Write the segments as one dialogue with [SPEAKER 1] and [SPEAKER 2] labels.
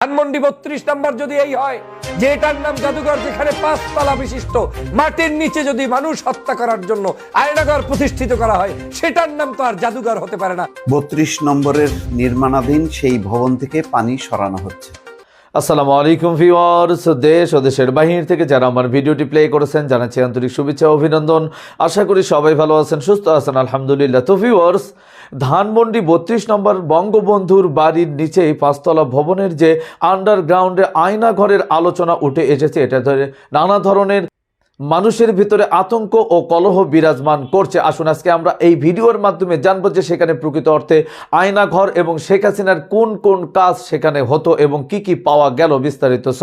[SPEAKER 1] ধানমন্ডি বত্রিশ নাম্বার যদি এই হয় যে এটার নাম জাদুঘর যেখানে পাঁচতলা বিশিষ্ট মাটির নিচে যদি মানুষ হত্যা করার জন্য আয়নাঘর প্রতিষ্ঠিত করা হয় সেটার নাম তো আর জাদুঘর হতে পারে না।
[SPEAKER 2] বত্রিশ নম্বরের নির্মাণাধীন সেই ভবন থেকে পানি সরানো হচ্ছে।
[SPEAKER 3] আসসালামু আলাইকুম ভিউয়ার্স দেশ ও দেশের বাহির থেকে যারা আমার ভিডিওটি প্লে করেছেন জানাচ্ছি আন্তরিক শুভেচ্ছা অভিনন্দন। আশা করি সবাই ভালো আছেন সুস্থ আছেন আলহামদুলিল্লাহ। তো ধানমন্ডি বত্রিশ নম্বর বঙ্গবন্ধুর বাড়ির নিচেই পাঁচতলা ভবনের যে আন্ডারগ্রাউন্ডে আয়না ঘরের আলোচনা উঠে এসেছে, এটা ধরে নানা ধরনের মানুষের ভিতরে আতঙ্ক ও কলহ বিরাজমান করছে। আসুন আজকে আমরা এই ভিডিওর মাধ্যমে জানব যে সেখানে প্রকৃত অর্থে আয়না ঘর এবং শেখ হাসিনার কোন কোন কাজ সেখানে হতো এবং কি কি পাওয়া গেল বিস্তারিত। স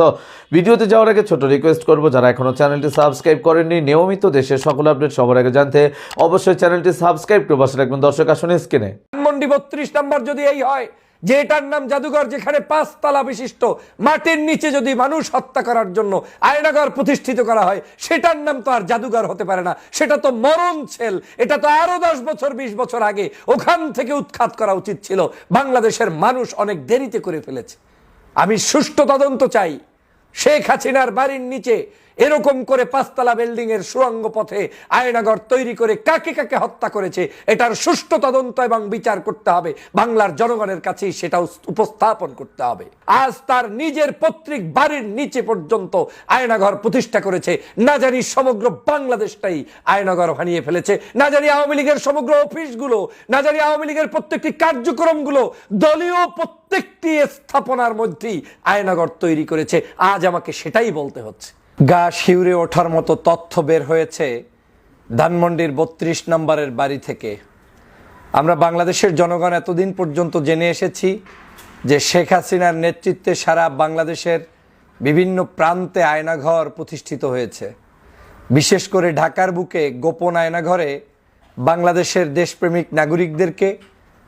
[SPEAKER 3] ভিডিওতে যাওয়ার আগে ছোট রিকোয়েস্ট করব, যারা এখনও চ্যানেলটি সাবস্ক্রাইব করেননি, নিয়মিত দেশের সকল আপডেট সবার আগে জানতে অবশ্যই চ্যানেলটি সাবস্ক্রাইব করে বসে রাখবেন দর্শক, আসুন স্ক্রিনে
[SPEAKER 1] ধানমন্ডি বত্রিশ নাম্বার যদি এই হয় যে এটার নাম জাদুঘর যেখানে পাঁচতলা বিশিষ্ট, মাটির নিচে যদি মানুষ হত্যা করার জন্য আয়নাঘর প্রতিষ্ঠিত করা হয়, সেটার নাম তো আর জাদুঘর হতে পারে না। সেটা তো মরণ ছেল। এটা তো আরও দশ বছর, বিশ বছর আগে ওখান থেকে উৎখাত করা উচিত ছিল। বাংলাদেশের মানুষ অনেক দেরিতে করে ফেলেছে। আমি সুষ্ঠু তদন্ত চাই। শেখ হাসিনার বাড়ির নিচে এরকম করে পাঁচতলা বিল্ডিং এর সুরঙ্গ পথে আয়নাগর তৈরি করে কাকে কাকে হত্যা করেছে, এটার সুষ্ঠু তদন্ত এবং বিচার করতে হবে। বাংলার জনগণের কাছেই সেটা উপস্থাপন করতে হবে। আজ তার নিজের পৈতৃক বাড়ির নিচে পর্যন্ত আয়নাঘর প্রতিষ্ঠা করেছে। না জানি সমগ্র বাংলাদেশটাই আয়নাঘর বানিয়ে ফেলেছে। না জানি আওয়ামী লীগের সমগ্র অফিসগুলো, না জানি আওয়ামী লীগের প্রত্যেকটি কার্যক্রমগুলো, দলীয় প্রত্যেকটি স্থাপনার মধ্যেই আয়নাগর তৈরি করেছে। আজ আমাকে সেটাই বলতে হচ্ছে। গা শিউরে ওঠার মতো তথ্য বের হয়েছে ধানমন্ডির বত্রিশ নম্বরের বাড়ি থেকে। আমরা বাংলাদেশের জনগণ এতদিন পর্যন্ত জেনে এসেছি যে শেখ হাসিনার নেতৃত্বে সারা বাংলাদেশের বিভিন্ন প্রান্তে আয়নাঘর প্রতিষ্ঠিত হয়েছে। বিশেষ করে ঢাকার বুকে গোপন আয়নাঘরে বাংলাদেশের দেশপ্রেমিক নাগরিকদেরকে,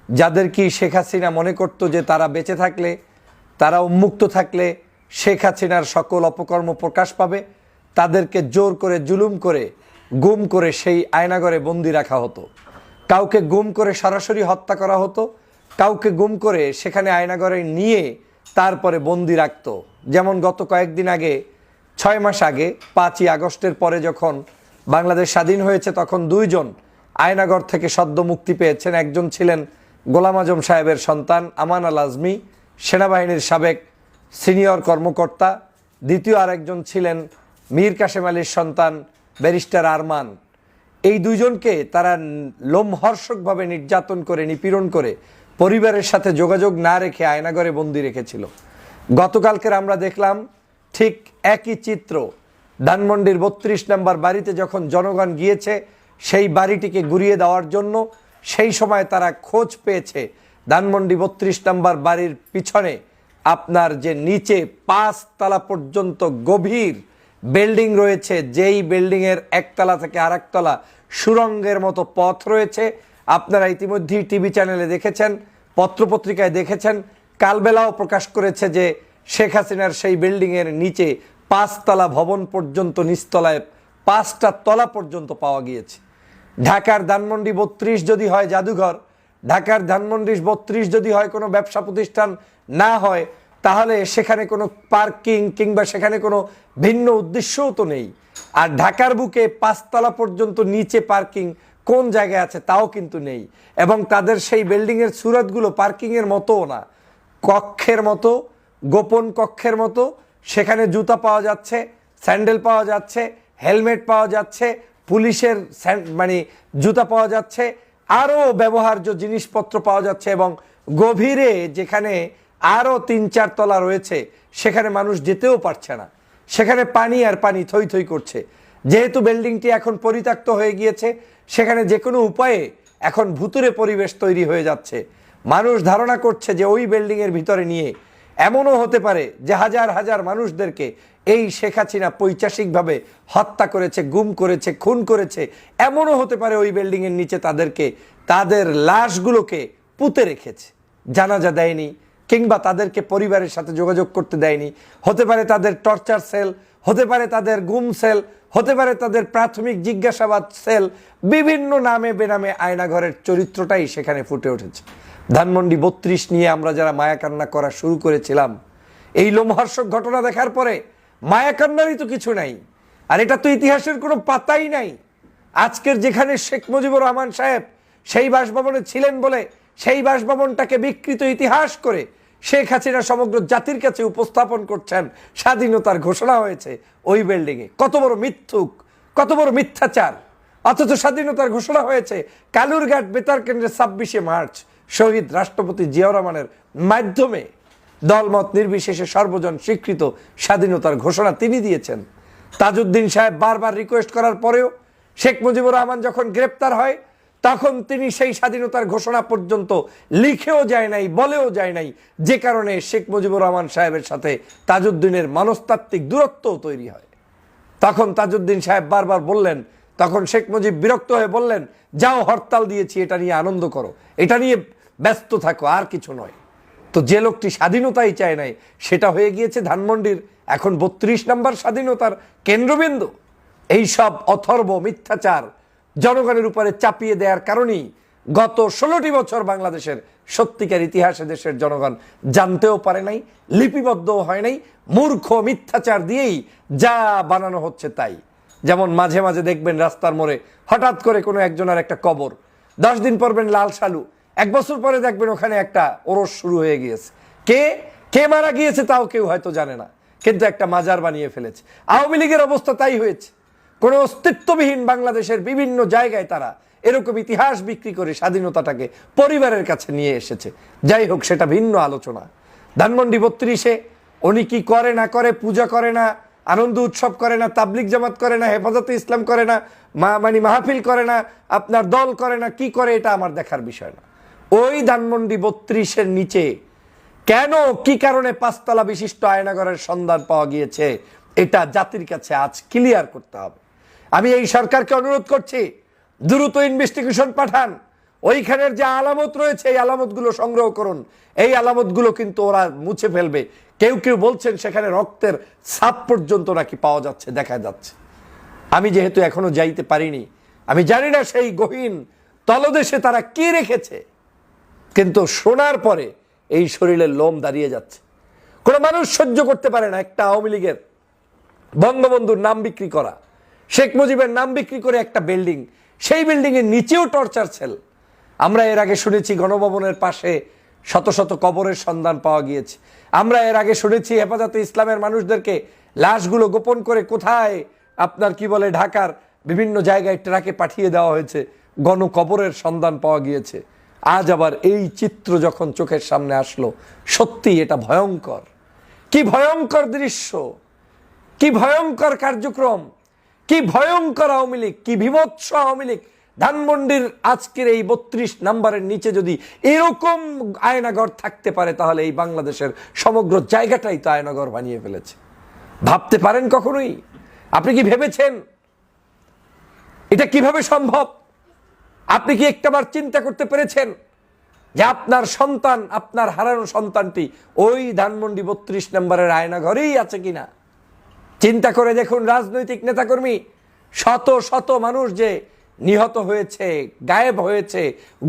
[SPEAKER 1] যাদের কি শেখ হাসিনা মনে করত যে তারা বেঁচে থাকলে, তারা উন্মুক্ত থাকলে শেখ হাসিনার সকল অপকর্ম প্রকাশ পাবে। তাদেরকে জোর করে, জুলুম করে, গুম করে সেই আয়নাগরে বন্দি রাখা হতো। কাউকে গুম করে সরাসরি হত্যা করা হতো। কাউকে গুম করে সেখানে আয়নাগরে নিয়ে তারপরে বন্দি রাখত। যেমন গত কয়েকদিন আগে, ছয় মাস আগে, পাঁচই আগস্টের পরে যখন বাংলাদেশ স্বাধীন হয়েছে, তখন দুইজন আয়নাগর থেকে সদ্য মুক্তি পেয়েছেন। একজন ছিলেন গোলাম আজম সাহেবের সন্তান আমান আল আজমি, সেনাবাহিনীর সাবেক সিনিয়র কর্মকর্তা, দ্বিতীয় আরেকজন ছিলেন মীর কাশেম আলীর সন্তান, ব্যারিস্টার আরমান। এই দুইজনকে তারা লোমহর্ষকভাবে নির্যাতন করে, নিপীড়ন করে পরিবারের সাথে যোগাযোগ না রেখে আয়নাগরে বন্দি রেখেছিল। গতকালকের আমরা দেখলাম ঠিক একই চিত্র। ধানমন্ডির বত্রিশ নম্বর বাড়িতে যখন জনগণ গিয়েছে, সেই বাড়িটিকে ঘুরিয়ে দেওয়ার জন্য সেই সময় তারা খোঁজ পেয়েছে ধানমন্ডি বত্রিশ নম্বর বাড়ির পিছনে। আপনার যে নিচে পাঁচ তলা পর্যন্ত গভীর বিল্ডিং রয়েছে, যেই বিল্ডিংয়ের একতলা থেকে আরেকতলা সুরঙ্গের মতো পথ রয়েছে। আপনারা ইতিমধ্যেই টিভি চ্যানেলে দেখেছেন, পত্রপত্রিকায় দেখেছেন, কালবেলাও প্রকাশ করেছে যে শেখ হাসিনার সেই বিল্ডিংয়ের নিচে পাঁচতলা ভবন পর্যন্ত, নিচতলায় পাঁচটা তলা পর্যন্ত পাওয়া গিয়েছে। ঢাকার ধানমন্ডি বত্রিশ যদি হয় জাদুঘর, ঢাকার ধানমন্ডি বত্রিশ যদি হয় কোনো ব্যবসা প্রতিষ্ঠান না হয়, তাহলে সেখানে কোনো পার্কিং কিংবা সেখানে কোনো ভিন্ন উদ্দেশ্যও তো নেই। আর ঢাকার বুকে পাঁচতলা পর্যন্ত নিচে পার্কিং কোন জায়গায় আছে তাও কিন্তু নেই। এবং তাদের সেই বিল্ডিংয়ের সুরতগুলো পার্কিংয়ের মতোও না। কক্ষের মতো, গোপন কক্ষের মতো, সেখানে জুতা পাওয়া যাচ্ছে, স্যান্ডেল পাওয়া যাচ্ছে, হেলমেট পাওয়া যাচ্ছে, পুলিশের মানে জুতা পাওয়া যাচ্ছে, আরও ব্যবহার্য জিনিসপত্র পাওয়া যাচ্ছে এবং গভীরে যেখানে আরও তিন, চার তলা রয়েছে, সেখানে মানুষ যেতেও পারছে না। সেখানে পানি আর পানি থই থই করছে। যেহেতু বিল্ডিংটি এখন পরিত্যক্ত হয়ে গিয়েছে, সেখানে যে কোনো উপায়ে এখন ভুতুরে পরিবেশ তৈরি হয়ে যাচ্ছে। মানুষ ধারণা করছে যে ওই বিল্ডিংয়ের ভিতরে নিয়ে এমনও হতে পারে যে হাজার হাজার মানুষদেরকে এই শেখ হাসিনা পৈচাসিকভাবে হত্যা করেছে, গুম করেছে, খুন করেছে, এমনও হতে পারে ওই বিল্ডিংয়ের নিচে তাদেরকে, তাদের লাশগুলোকে পুঁতে রেখেছে। জানাজা দেয়নি কিংবা তাদেরকে পরিবারের সাথে যোগাযোগ করতে দেয়নি। হতে পারে তাদের টর্চার সেল, হতে পারে তাদের গুম সেল, হতে পারে তাদের প্রাথমিক জিজ্ঞাসাবাদ সেল, বিভিন্ন নামে বেনামে আয়নাঘরের চরিত্রটাই সেখানে ফুটে উঠেছে। ধানমন্ডি বত্রিশ নিয়ে আমরা যারা মায়াকান্না করা শুরু করেছিলাম, এই লোমহর্ষক ঘটনা দেখার পরে মায়াকান্নারই তো কিছু নাই। আর এটা তো ইতিহাসের কোনো পাতাই নাই। আজকের যেখানে শেখ মুজিবুর রহমান সাহেব সেই বাসভবনে ছিলেন বলে সেই বাসভবনটাকে বিকৃত ইতিহাস করে শেখ হাসিনা সমগ্র জাতির কাছে উপস্থাপন করছেন। স্বাধীনতার ঘোষণা হয়েছে ওই বিল্ডিংয়ে কত বড় মিথ্যুক, কত বড় মিথ্যাচার। অথচ স্বাধীনতার ঘোষণা হয়েছে কালুরঘাট বেতার কেন্দ্রে ছাব্বিশে মার্চ শহীদ রাষ্ট্রপতি জিয়াউর রহমানের মাধ্যমে। দলমত নির্বিশেষে সর্বজন স্বীকৃত স্বাধীনতার ঘোষণা তিনি দিয়েছেন। তাজউদ্দিন সাহেব বারবার রিকোয়েস্ট করার পরেও শেখ মুজিবুর রহমান যখন গ্রেপ্তার হয় তখন তিনি সেই স্বাধীনতার ঘোষণা পর্যন্ত লিখেও যায় নাই, বলেও যায় নাই। যে কারণে শেখ মুজিবুর রহমান সাহেবের সাথে তাজউদ্দিনের মনস্তাত্ত্বিক দূরত্বও তৈরি হয়। তখন তাজউদ্দিন সাহেব বারবার বললেন, তখন শেখ মুজিব বিরক্ত হয়ে বললেন, যাও, হরতাল দিয়েছি, এটা নিয়ে আনন্দ করো। এটা নিয়ে ব্যস্ত থাকো, আর কিছু নয়। তো যে লোকটি স্বাধীনতাই চায় নাই, সেটা হয়ে গিয়েছে ধানমন্ডির এখন বত্রিশ নম্বর স্বাধীনতার কেন্দ্রবিন্দু। এই সব অথর্ব মিথ্যাচার জনগণের উপরে চাপিয়ে দেওয়ার কারণেই গত ষোলোটি বছর বাংলাদেশের সত্যিকার ইতিহাসে দেশের জনগণ জানতেও পারে নাই, লিপিবদ্ধও হয় নাই, মূর্খ, মিথ্যাচার দিয়েই যা বানানো হচ্ছে তাই। যেমন মাঝে মাঝে দেখবেন রাস্তার মোড়ে হঠাৎ করে কোনো একজনের একটা কবর, দশ দিন পরবেন লাল সালু এক বছর পরে দেখবেন ওখানে একটা ওরস শুরু হয়ে গিয়েছে। কে? কে মারা গিয়েছে তাও কেউ হয়তো জানে না, কিন্তু একটা মাজার বানিয়ে ফেলেছে। আওয়ামী লীগের অবস্থা তাই হয়েছে। কোনো অস্তিত্ববিহীন বাংলাদেশের বিভিন্ন জায়গায় তারা এরকম ইতিহাস বিক্রি করে স্বাধীনতাটাকে পরিবারের কাছে নিয়ে এসেছে। যাই হোক, সেটা ভিন্ন আলোচনা। ধানমন্ডি বত্রিশে, উনি কি করে না করে, পূজা করে না, আনন্দ উৎসব করে না তাবলিক জামাত করে না, হেফাজতে ইসলাম করে না, মা মানে মাহফিল করে না, আপনার দল করে না, কি করে, এটা আমার দেখার বিষয় না। ওই ধানমন্ডি বত্রিশের নিচে কেন, কি কারণে পাঁচতলা বিশিষ্ট আয়নাগরের সন্ধান পাওয়া গিয়েছে, এটা জাতির কাছে আজ ক্লিয়ার করতে হবে। আমি এই সরকারকে অনুরোধ করছি, দ্রুত ইনভেস্টিগেশন পাঠান। ওইখানের যে আলামত রয়েছে, এই আলামতগুলো সংগ্রহ করুন। এই আলামতগুলো কিন্তু ওরা মুছে ফেলবে। কেউ কেউ বলছেন সেখানে রক্তের ছাপ পর্যন্ত নাকি পাওয়া যাচ্ছে, দেখা যাচ্ছে। আমি যেহেতু এখনও যাইতে পারিনি, আমি জানি না সেই গহীন তলদেশে তারা কি রেখেছে, কিন্তু শোনার পরে এই শরীরের লোম দাঁড়িয়ে যাচ্ছে। কোনো মানুষ সহ্য করতে পারে না একটা আওয়ামী লীগের বঙ্গবন্ধুর নাম বিক্রি করা। শেখ মুজিবের নাম বিক্রি করে একটা বিল্ডিং। সেই বিল্ডিং এর নিচেও টর্চার সেল। আমরা এর আগে শুনেছি গণভবনের পাশে শত শত কবরের সন্ধান পাওয়া গিয়েছে। আমরা এর আগে শুনেছি হেফাজতে ইসলামের মানুষদেরকে লাশগুলো গোপন করে কোথায়, আপনার কি বলে ঢাকার বিভিন্ন জায়গায় ট্রাকে পাঠিয়ে দেওয়া হয়েছে, গণকবরের সন্ধান পাওয়া গিয়েছে। আজ আবার এই চিত্র যখন চোখের সামনে আসলো, সত্যি এটা ভয়ঙ্কর। কি ভয়ঙ্কর দৃশ্য, কি ভয়ঙ্কর কার্যক্রম। কি ভয়ঙ্কর আওয়ামী লীগ, কি বিভৎস আওয়ামী লীগ। ধানমন্ডির আজকের এই বত্রিশ নাম্বারের নিচে যদি এরকম আয়নাগর থাকতে পারে, তাহলে এই বাংলাদেশের সমগ্র জায়গাটাই তো আয়নাগর বানিয়ে ফেলেছে। ভাবতে পারেন কখনোই? আপনি কি ভেবেছেন? এটা কীভাবে সম্ভব? আপনি কি একটাবার চিন্তা করতে পেরেছেন যে আপনার সন্তান, আপনার হারানো সন্তানটি ওই ধানমন্ডি বত্রিশ নম্বরের আয়নাঘরেই আছে কিনা? চিন্তা করে দেখুন রাজনৈতিক নেতাকর্মী। শত শত মানুষ যে নিহত হয়েছে, গায়েব হয়েছে,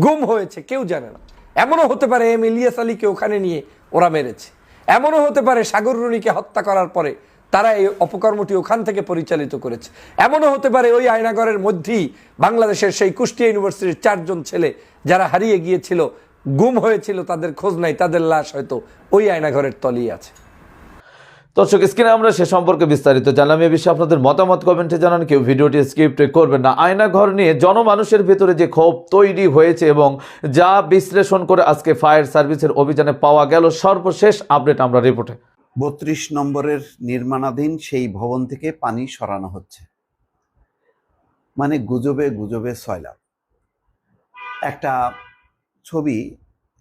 [SPEAKER 1] গুম হয়েছে, কেউ জানে না। এমনও হতে পারে এম ইলিয়াস আলীকে ওখানে নিয়ে ওরা মেরেছে। এমনও হতে পারে সাগর রুনিকে হত্যা করার পরে তারা এই অপকর্মটি ওখান থেকে পরিচালিত করেছে। এমনও হতে পারে ওই আয়নাগরের মধ্যেই বাংলাদেশের সেই কুষ্টিয়া ইউনিভার্সিটির চারজন ছেলে যারা হারিয়ে গিয়েছিল, গুম হয়েছিল, তাদের খোঁজ নাই, তাদের লাশ হয়তো ওই আয়নাঘরের তলিয়ে আছে।
[SPEAKER 3] দর্শক, স্ক্রিনে আমরা সে সম্পর্কে বিস্তারিত জানলাম। এ বিষয়ে আপনাদের মতামত কমেন্টে জানান। কেউ ভিডিওটি স্ক্রিপ্ট করবেন না। আয়না ঘর নিয়ে জনমানুষের ভেতরে যে ক্ষোভ তৈরি হয়েছে এবং যা বিশ্লেষণ করে আজকে ফায়ার সার্ভিসের অভিযানে পাওয়া গেল সর্বশেষ আপডেট আমরা রিপোর্টে।
[SPEAKER 2] বত্রিশ নম্বরের নির্মাণাধীন সেই ভবন থেকে পানি সরানো হচ্ছে। মানে গুজবে গুজবে সয়লাভ একটা ছবি,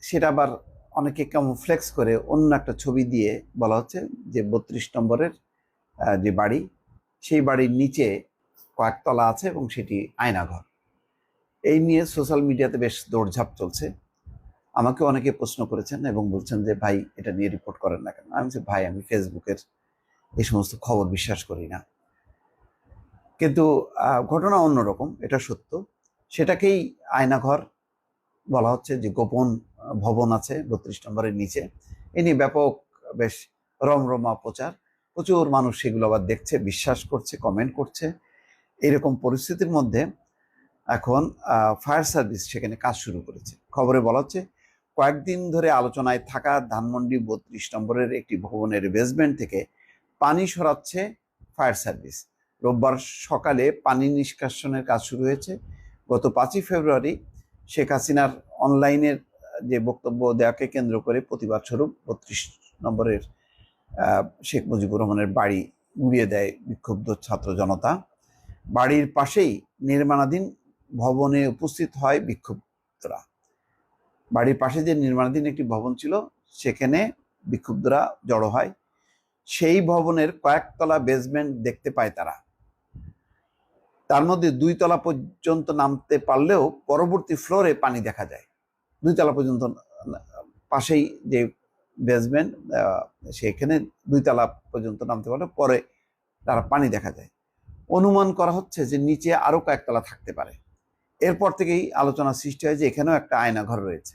[SPEAKER 2] সেটা আবার অনেকে ফ্লেক্স করে অন্য একটা ছবি দিয়ে বলা হচ্ছে যে বত্রিশ নম্বরের যে বাড়ি, সেই বাড়ির নিচে কয়েকতলা আছে এবং সেটি আয়নাঘর। এই নিয়ে সোশ্যাল মিডিয়াতে বেশ দৌড়ঝাঁপ চলছে। আমাকে অনেকে প্রশ্ন করেছেন এবং বলছেন যে, ভাই, এটা নিয়ে রিপোর্ট করেন না কেন? আমি ভাই, আমি ফেসবুকের এই সমস্ত খবর বিশ্বাস করি না। কিন্তু ঘটনা অন্যরকম, এটা সত্য। সেটাকেই আয়নাঘর বলা হচ্ছে যে গোপন ভবন আছে, বত্রিশ নম্বরের নিচে। এ নিয়ে ব্যাপক বেশ রমরমা প্রচার। প্রচুর মানুষ সেগুলো আবার দেখছে, বিশ্বাস করছে কমেন্ট করছে। এরকম পরিস্থিতির মধ্যে এখন ফায়ার সার্ভিস সেখানে কাজ শুরু করেছে। খবরে বলা হচ্ছে, কয়েকদিন ধরে আলোচনায় থাকা ধানমন্ডি বত্রিশ নম্বরের একটি ভবনের বেসমেন্ট থেকে পানি সরাচ্ছে ফায়ার সার্ভিস রোববার সকালে পানি নিষ্কাশনের কাজ শুরু হয়েছে। গত পাঁচই ফেব্রুয়ারি শেখ হাসিনার অনলাইনের যে বক্তব্য দেওয়াকে কেন্দ্র করে প্রতিবাদ স্বরূপ বত্রিশ নম্বরের শেখ মুজিবুর রহমানের বাড়ি উড়িয়ে দেয় বিক্ষুব্ধ ছাত্র জনতা। বাড়ির পাশেই নির্মাণাধীন ভবনে উপস্থিত হয় বিক্ষুব্ধরা। বাড়ির পাশে যে নির্মাণাধীন একটি ভবন ছিল, সেখানে বিক্ষুব্ধরা জড়ো হয়। সেই ভবনের কয়েকতলা বেসমেন্ট দেখতে পায় তারা। তার মধ্যে দুই তলা পর্যন্ত নামতে পারলেও পরবর্তী ফ্লোরে পানি দেখা যায়। দুই তলা পর্যন্ত পাশেই যে বেসমেন্ট সেখানে দুই তলা পর্যন্ত নামতে পারলে পরে তারা পানি দেখা যায়। অনুমান করা হচ্ছে যে নিচে আরও কয়েকতলা থাকতে পারে। এরপর থেকেই আলোচনা সৃষ্টি হয় যে এখানেও একটা আয়নাঘর রয়েছে।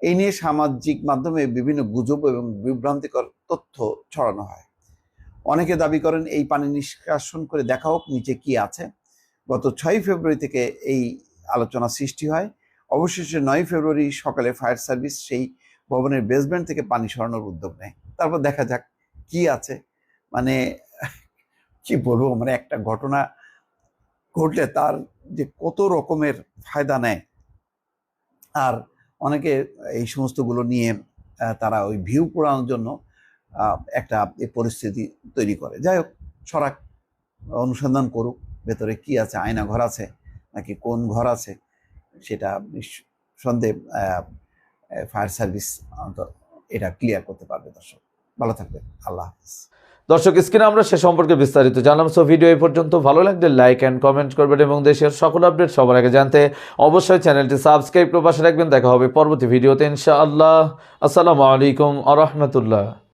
[SPEAKER 2] এই নিয়ে সামাজিক মাধ্যমে বিভিন্ন গুজব এবং বিভ্রান্তিকর তথ্য ছড়ানো হয়। অনেকে দাবি করেন এই পানি নিষ্কাশন করে দেখা হোক নিচে কি আছে। গত ছয় ফেব্রুয়ারি থেকে এই আলোচনা সৃষ্টি হয়। অবশেষে নয় ফেব্রুয়ারি সকালে ফায়ার সার্ভিস সেই ভবনের বেসমেন্ট থেকে পানি সরানোর উদ্যোগ নেয়। তারপর দেখা যাক কি আছে। মানে কি বলব মানে একটা ঘটনা ঘটলে তার যে কত রকমের ফায়দা নেয়। আর অনেকে এই সমস্তগুলো নিয়ে তারা ওই ভিউ পোড়ানোর জন্য একটা পরিস্থিতি তৈরি করে। যাই হোক, সরাক, অনুসন্ধান করুক, ভেতরে কি আছে আয়না ঘর আছে, নাকি কোন ঘর আছে সেটা সন্দেহে ফায়ার সার্ভিস এটা ক্লিয়ার করতে পারবে দর্শক। ভালো থাকবে আল্লাহ হাফিজ।
[SPEAKER 3] দর্শক, স্ক্রিনে আমরা সে সম্পর্কে বিস্তারিত জানলাম। সো, ভিডিও এই পর্যন্ত ভালো লাগলে লাইক অ্যান্ড কমেন্ট করবেন এবং দেশের সকল আপডেট সবার আগে জানতে অবশ্যই চ্যানেলটি সাবস্ক্রাইব করে পাশে রাখবেন। দেখা হবে পরবর্তী ভিডিওতে ইনশাআল্লাহ। আসসালামু আলাইকুম আ রহমতুল্লাহ।